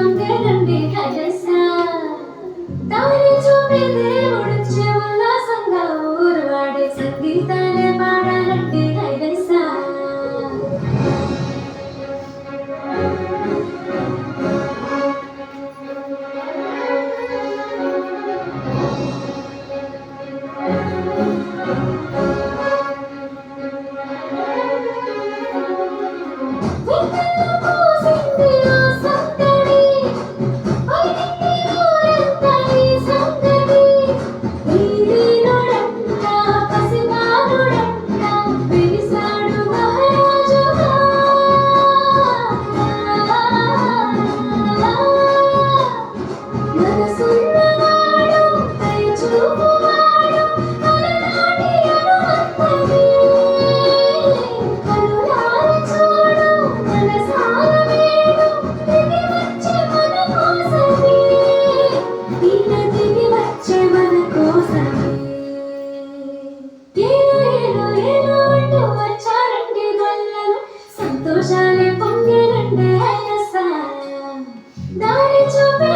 సంతోషాలే పొందేనండి Дарить